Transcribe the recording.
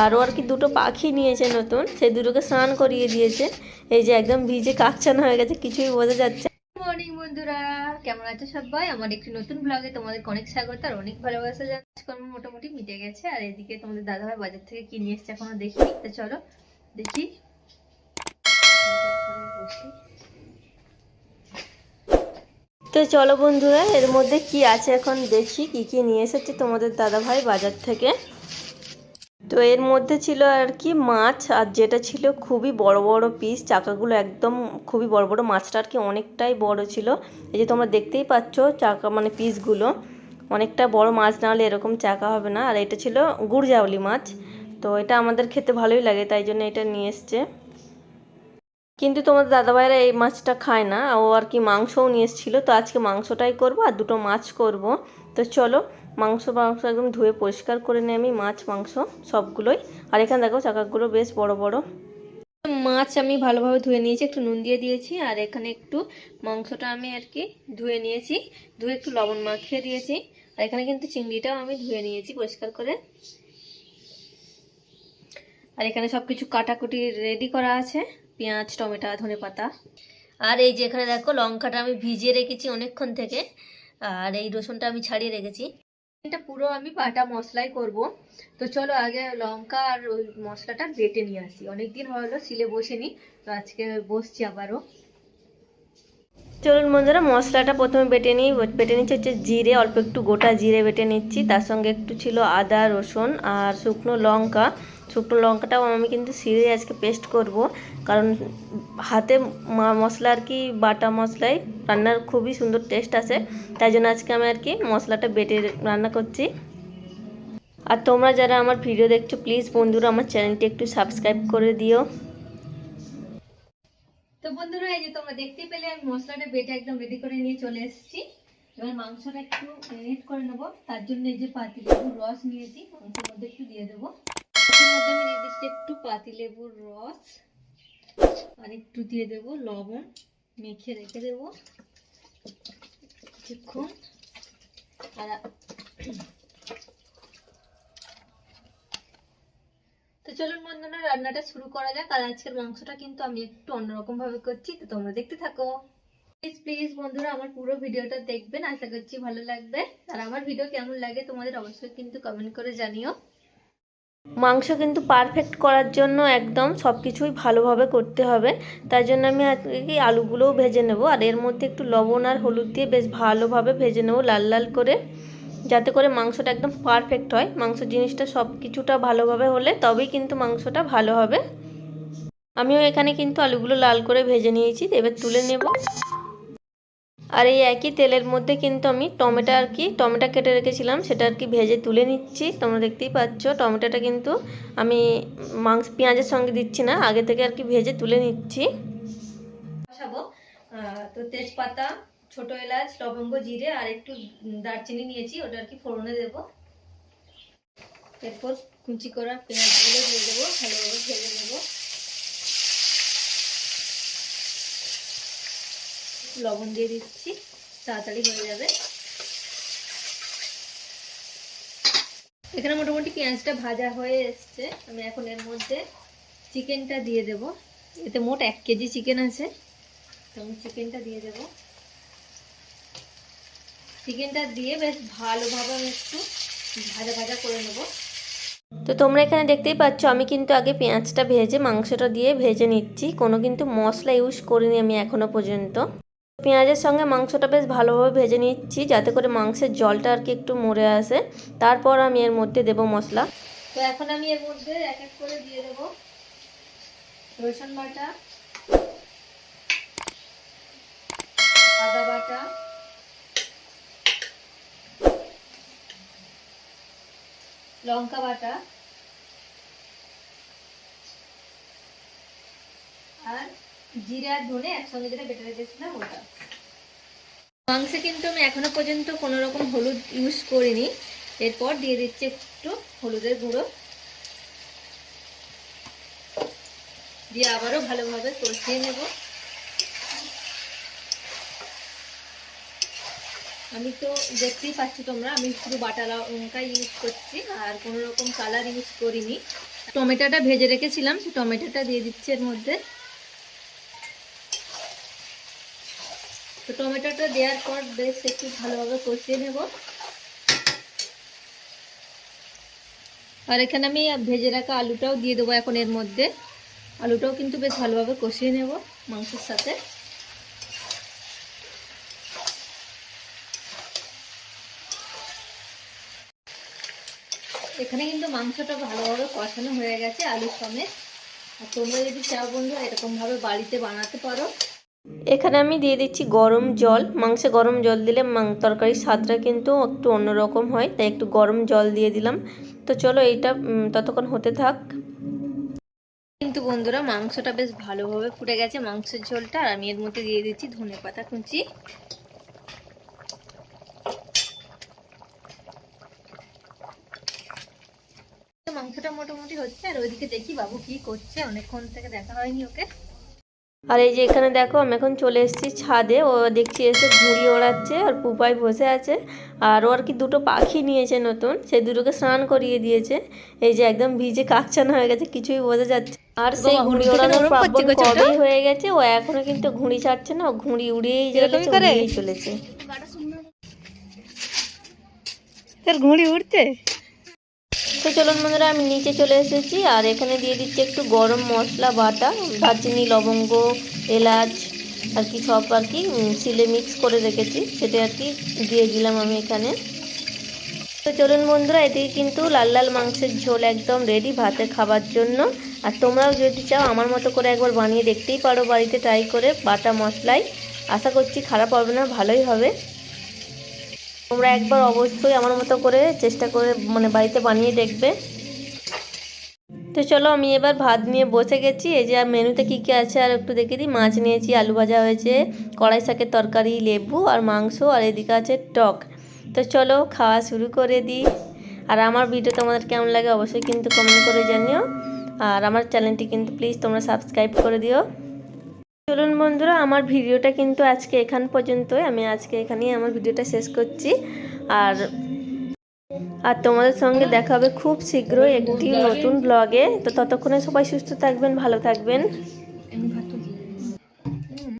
আর ও আর কি দুটো পাখি নিয়েছে নতুন? সেই দুটোকে স্নান করিয়ে দিয়েছে। এই যে একদম ভিজে কাকচানো হয়ে গেছে কিছুই বোঝা যাচ্ছে মর্নিং বন্ধুরা। কেমন আছো সবাই? আমার একটি নতুন ব্লগে তোমাদের অনেক স্বাগত আর অনেক ভালোবাসা মোটামুটি মিটে গেছে। আর এদিকে তোমাদের দাদাভাই বাজার থেকে কি নিয়ে এসছে এখনও দেখিনি। তো চলো দেখি। তো চলো বন্ধুরা এর মধ্যে কি আছে এখন দেখি কি কি নিয়ে এসেছে তোমাদের দাদা ভাই বাজার থেকে। তো এর মধ্যে ছিল আর কি মাছ, আর যেটা ছিল খুবই বড় বড় পিস চাকাগুলো একদম খুবই বড় বড়। মাছটা আর কি অনেকটাই বড় ছিল। এই যে তোমরা দেখতেই পাচ্ছ চাকা মানে পিসগুলো অনেকটা বড় মাছ না হলে এরকম চাকা হবে না। আর এটা ছিল গুড়জাউলি মাছ। তো এটা আমাদের খেতে ভালোই লাগে, তাই জন্য এটা নিয়ে এসছে। কিন্তু তোমাদের দাদাভাইরা এই মাছটা খায় না। ও আর কি মাংসও নিয়ে এসেছিল। তো আজকে মাংসটাই করব, আর দুটো মাছ করব। তো চলো মাংস মাংস একদম ধুয়ে পরিষ্কার করে নিই আমি, মাছ, মাংস সবগুলোই। আর এখানে দেখো চাকাগুলো বেশ বড় বড়। মাছ আমি ভালোভাবে ধুয়ে নিয়েছি, একটু নুন দিয়ে দিয়েছি, আর এখানে একটু মাংসটা আমি আর কি ধুয়ে নিয়েছি, ধুয়ে একটু লবণ মাখিয়ে দিয়েছি। আর এখানে কিন্তু চিংড়িটাও আমি ধুয়ে নিয়েছি পরিষ্কার করে। আর এখানে সব কিছু কাটাকুটি রেডি করা আছে, পেঁয়াজ, টমেটো, ধনে পাতা। আর এই যে এখানে দেখো লঙ্কাটা আমি ভিজিয়ে রেখেছি অনেকক্ষণ থেকে, আর এই রসুনটা আমি ছাড়িয়ে রেখেছি। এটা পুরো আমি বাটা মশলাই করব। তো চলো আগে লঙ্কা আর ওই মশলাটা বেটে নিয়ে আসি। অনেকদিন হলো সিলে বসেনি, তো আজকে বসছি আবারও। চলুন বন্ধুরা, মশলাটা প্রথমে বেটে নিই। বেটে নিচ্ছি হচ্ছে জিরে, অল্প একটু গোটা জিরে বেটে নিচ্ছি। তার সঙ্গে একটু ছিল আদা, রসুন আর শুকনো লঙ্কা। শুকনো লঙ্কাটাও আমি কিন্তু সিরে আজকে পেস্ট করব। কারণ হাতে মা- মশলা আর কি, বাটা মশলায় রান্নার খুবই সুন্দর টেস্ট আসে। তাই জন্য আজকে আমি আর কি মশলাটা বেটে রান্না করছি। আর তোমরা যারা আমার ভিডিও দেখছ প্লিজ বন্ধুরা আমার চ্যানেলটি একটু সাবস্ক্রাইব করে দিও। তো বন্ধুরা, এই যে তোমরা দেখতেই পেলে, আমি মশলাটা বেটে একদম রেডি করে নিয়ে চলে এসেছি। এবার মাংসটা একটু রেড করে নেব। তার জন্য এই যে পাতিলেবুর রস নিয়েছি, মাংসের মধ্যে একটু দিয়ে দেবো। মাংসের মধ্যে আমি একটু রস। আর একটু দিয়ে দেবো লবণ, মেখে রেখে দেবো। কিছুক্ষণ। আর তো চলুন বন্ধুরা, রান্নাটা শুরু করা যাক। আর আজকের মাংসটা কিন্তু আমি একটু অন্যরকম ভাবে করছি, তো তোমরা দেখতে থাকো। প্লিজ প্লিজ বন্ধুরা, আমার পুরো ভিডিওটা দেখবেন। আশা করছি ভালো লাগবে। আর আমার ভিডিও কেমন লাগে তোমাদের অবশ্যই কিন্তু কমেন্ট করে জানিও। মাংস কিন্তু পারফেক্ট করার জন্য একদম সব কিছুই ভালোভাবে করতে হবে। তাই জন্য আমি আজকে আলুগুলোও ভেজে নেব। আর এর মধ্যে একটু লবণ আর হলুদ দিয়ে বেশ ভালোভাবে ভেজে নেব লাল লাল করে। যাতে করে মাংসটা একদম পারফেক্ট হয়। মাংস জিনিসটা সব কিছুটা ভালোভাবে হলে তবেই কিন্তু মাংসটা ভালো হবে। আমিও এখানে কিন্তু আলুগুলো লাল করে ভেজে নিয়েছি। এবার তুলে নেব। আর এই একই তেলের মধ্যে কিন্তু আমি টমেটো আর কি, টমেটো কেটে রেখেছিলাম, সেটা আর কি ভেজে তুলে নিচ্ছি। তোমরা দেখতেই পাচ্ছ, টমেটোটা কিন্তু আমি মাংস, পেঁয়াজের সঙ্গে দিচ্ছি না, আগে থেকে আর কি ভেজে তুলে নিচ্ছি। তো তেজপাতা, ছোট এলাচ, লবঙ্গ, জিরে আর একটু দারচিনি নিয়েছি, ওটা আর কি ফোড়নে দেব। এরপর কুচি করা পেঁয়াজগুলো দিয়ে দেবো, ভালোভাবে ভেজে নেব। লবণ দিয়ে দিচ্ছি, তাড়াতাড়ি হয়ে যাবে। এখানে মোটামুটি পেঁয়াজটা ভাজা হয়ে এসছে। আমি এখন এর মধ্যে চিকেনটা দিয়ে দেব। এতে মোট এক কেজি চিকেন আছে। তো আমি চিকেনটা দিয়ে দেব। চিকেনটা দিয়ে বেশ ভালোভাবে আমি একটু ভাজা ভাজা করে নেব। তো তোমরা এখানে দেখতেই পাচ্ছ, আমি কিন্তু আগে পেঁয়াজটা ভেজে, মাংসটা দিয়ে ভেজে নিচ্ছি। কোনো কিন্তু মশলা ইউজ করিনি আমি এখনও পর্যন্ত। পেঁয়াজের সঙ্গে মাংসটা বেশ ভালোভাবে ভেজে নিচ্ছি, যাতে করে মাংসের জলটা আর কি একটু মরে আসে। তারপর আমি এর মধ্যে দেব মশলা। তো এখন আমি এর মধ্যে এক এক করে দিয়ে দেব। রসুন বাটা, আদা বাটা, লঙ্কা বাটা, আর জিরা, ধনে একসঙ্গে যেটা বেটে রেখেছিলাম মাংসে কিন্তু আমি এখনও পর্যন্ত কোনো রকম হলুদ ইউজ করিনি। এরপর দিয়ে দিচ্ছি একটু হলুদের গুঁড়ো। দিয়ে আবারও ভালোভাবে কষিয়ে নেব। আমি তো দেখতেই পাচ্ছি তোমরা, আমি শুধু বাটা লঙ্কা ইউজ করছি, আর কোনো রকম কালার ইউজ করিনি। টমেটোটা ভেজে রেখেছিলাম, সেই টমেটোটা দিয়ে দিচ্ছি এর মধ্যে। তো টমেটোটা দেওয়ার পর বেশ একটু ভালোভাবে কষিয়ে নেব। আর এখানে আমি ভেজে রাখা আলুটাও দিয়ে দেবো এখন এর মধ্যে। আলুটাও কিন্তু বেশ ভালোভাবে কষিয়ে নেব মাংসের সাথে। এখানে কিন্তু মাংসটা ভালোভাবে কষানো হয়ে গেছে আলুর সমেত। আর তোমরা যদি চাও বন্ধু এরকমভাবে বাড়িতে বানাতে পারো। এখানে আমি দিয়ে দিচ্ছি গরম জল। মাংসে গরম জল দিলে তরকারির স্বাদটা কিন্তু একটু অন্যরকম হয়, তাই একটু গরম জল দিয়ে দিলাম। তো চলো এইটা ততক্ষণ হতে থাক। কিন্তু বন্ধুরা, মাংসটা বেশ ভালোভাবে ফুটে গেছে মাংসের ঝোলটা। আর আমি এর মধ্যে দিয়ে দিচ্ছি ধনে পাতা কুচি। মাংসটা মোটামুটি হচ্ছে। আর ওইদিকে দেখি বাবু কি করছে। অনেকক্ষণ থেকে দেখা হয়নি ওকে। আর এই যে এখানে দেখো আমি এখন চলে এসেছি ছাদে। ও দেখছি এসে ঘুড়ি ওড়াচ্ছে আর পুপাই বসে আছে। আর ও আর কি দুটো পাখি নিয়েছে নতুন সেই দুটোকে স্নান করিয়ে দিয়েছে। এই যে একদম ভিজে কাকচানা হয়ে গেছে কিছুই বোঝা যাচ্ছে আর সেই ঘুড়ি ওড়ানোর প্রাবণ কবেই হয়ে গেছে ও এখনও কিন্তু ঘুড়ি ছাড়ছে না ঘুড়ি উড়িয়েই চলেছে উড়িয়েই চলেছে। তোর ঘুড়ি উঠছে তো চলুন বন্ধুরা, আমি নিচে চলে এসেছি আর এখানে দিয়ে দিচ্ছি একটু গরম মশলা, বাটা, দারচিনি, লবঙ্গ, এলাচ আর কি সব আর কি শিলে মিক্স করে রেখেছি। সেটা আর কি দিয়ে দিলাম আমি এখানে। তো চলুন বন্ধুরা এদিকে কিন্তু লাল লাল মাংসের ঝোল একদম রেডি ভাতে খাবার জন্য। আর তোমরাও যদি চাও আমার মতো করে একবার বানিয়ে দেখতেই পারো বাড়িতে ট্রাই করে বাটা মশলায় আশা করছি খারাপ হবে না, ভালোই হবে। তোমরা একবার অবশ্যই আমার মতো করে চেষ্টা করে মানে বাড়িতে বানিয়ে দেখবে। তো চলো আমি এবার ভাত নিয়ে বসে গেছি। এই যে আর মেনুতে কী কী আছে আর একটু দেখে দিই। মাছ নিয়েছি, আলু ভাজা হয়েছে, কড়াই শাকের তরকারি, লেবু আর মাংস আর এদিকে আছে টক। তো চলো খাওয়া শুরু করে দিই। আর আমার ভিডিও তোমাদের কেমন লাগে অবশ্যই কিন্তু কমেন্ট করে জানিও। আর আমার চ্যানেলটি কিন্তু প্লিজ তোমরা সাবস্ক্রাইব করে দিও। চলুন বন্ধুরা, আমার ভিডিওটা কিন্তু আজকে এখান পর্যন্তই। আমি আজকে এখানেই আমার ভিডিওটা শেষ করছি। আর আর তোমাদের সঙ্গে দেখা হবে খুব শীঘ্রই একটি নতুন ব্লগে তো ততক্ষণে সবাই সুস্থ থাকবেন, ভালো থাকবেন।